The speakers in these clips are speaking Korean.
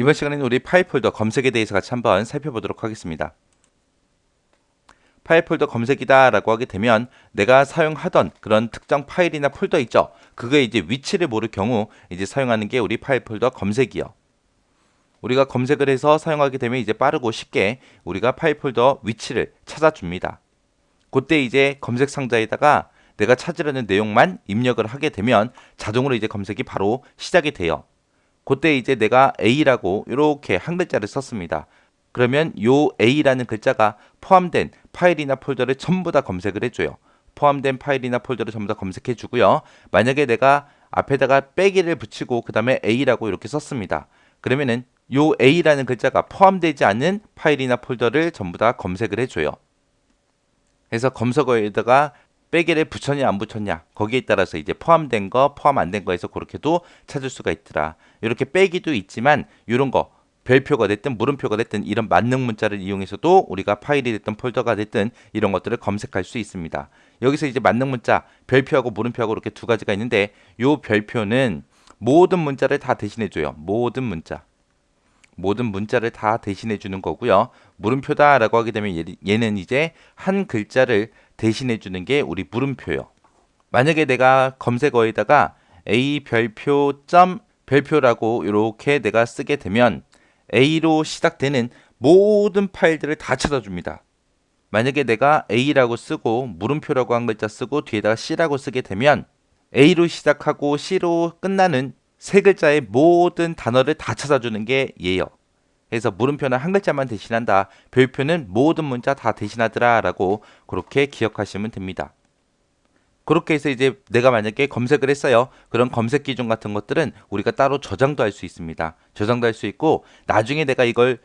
이번 시간에는 우리 파일 폴더 검색에 대해서 같이 한번 살펴보도록 하겠습니다. 파일 폴더 검색이다 라고 하게 되면 내가 사용하던 그런 특정 파일이나 폴더 있죠. 그거의 이제 위치를 모를 경우 이제 사용하는 게 우리 파일 폴더 검색이요. 우리가 검색을 해서 사용하게 되면 이제 빠르고 쉽게 우리가 파일 폴더 위치를 찾아줍니다. 그때 이제 검색 상자에다가 내가 찾으려는 내용만 입력을 하게 되면 자동으로 이제 검색이 바로 시작이 돼요. 그때 이제 내가 A라고 이렇게 한 글자를 썼습니다. 그러면 요 A라는 글자가 포함된 파일이나 폴더를 전부 다 검색을 해줘요. 포함된 파일이나 폴더를 전부 다 검색해 주고요. 만약에 내가 앞에다가 빼기를 붙이고 그 다음에 A라고 이렇게 썼습니다. 그러면은 요 A라는 글자가 포함되지 않은 파일이나 폴더를 전부 다 검색을 해줘요. 그래서 검색어에다가 빼기를 붙였냐 안 붙였냐 거기에 따라서 이제 포함된 거 포함 안 된 거에서 그렇게도 찾을 수가 있더라. 이렇게 빼기도 있지만 이런 거 별표가 됐든 물음표가 됐든 이런 만능 문자를 이용해서도 우리가 파일이 됐든 폴더가 됐든 이런 것들을 검색할 수 있습니다. 여기서 이제 만능 문자 별표하고 물음표하고 이렇게 두 가지가 있는데 요 별표는 모든 문자를 다 대신해 줘요. 모든 문자. 모든 문자를 다 대신해 주는 거고요. 물음표다라고 하게 되면 얘- 얘는 이제 한 글자를 대신해 주는 게 우리 물음표요. 만약에 내가 검색어에다가 a 별표 점 별표라고 이렇게 내가 쓰게 되면 a로 시작되는 모든 파일들을 다 찾아줍니다. 만약에 내가 a라고 쓰고 물음표라고 한 글자 쓰고 뒤에다가 c라고 쓰게 되면 a로 시작하고 c로 끝나는 세 글자의 모든 단어를 다 찾아주는 게 얘요. 그래서 물음표는 한 글자만 대신한다. 별표는 모든 문자 다 대신하더라 라고 그렇게 기억하시면 됩니다. 그렇게 해서 이제 내가 만약에 검색을 했어요. 그런 검색 기준 같은 것들은 우리가 따로 저장도 할 수 있습니다. 저장도 할 수 있고 나중에 내가 이걸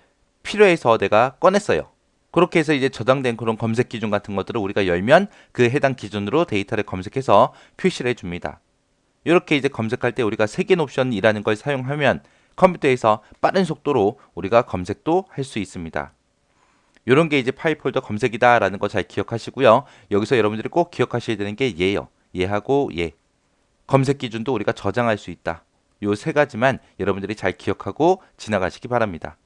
필요해서 내가 꺼냈어요. 그렇게 해서 이제 저장된 그런 검색 기준 같은 것들을 우리가 열면 그 해당 기준으로 데이터를 검색해서 표시를 해줍니다. 이렇게 이제 검색할 때 우리가 색인 옵션이라는 걸 사용하면 컴퓨터에서 빠른 속도로 우리가 검색도 할 수 있습니다. 이런 게 이제 파일 폴더 검색이다라는 거 잘 기억하시고요. 여기서 여러분들이 꼭 기억하셔야 되는 게 얘예요. 얘하고 얘. 검색 기준도 우리가 저장할 수 있다. 요 세 가지만 여러분들이 잘 기억하고 지나가시기 바랍니다.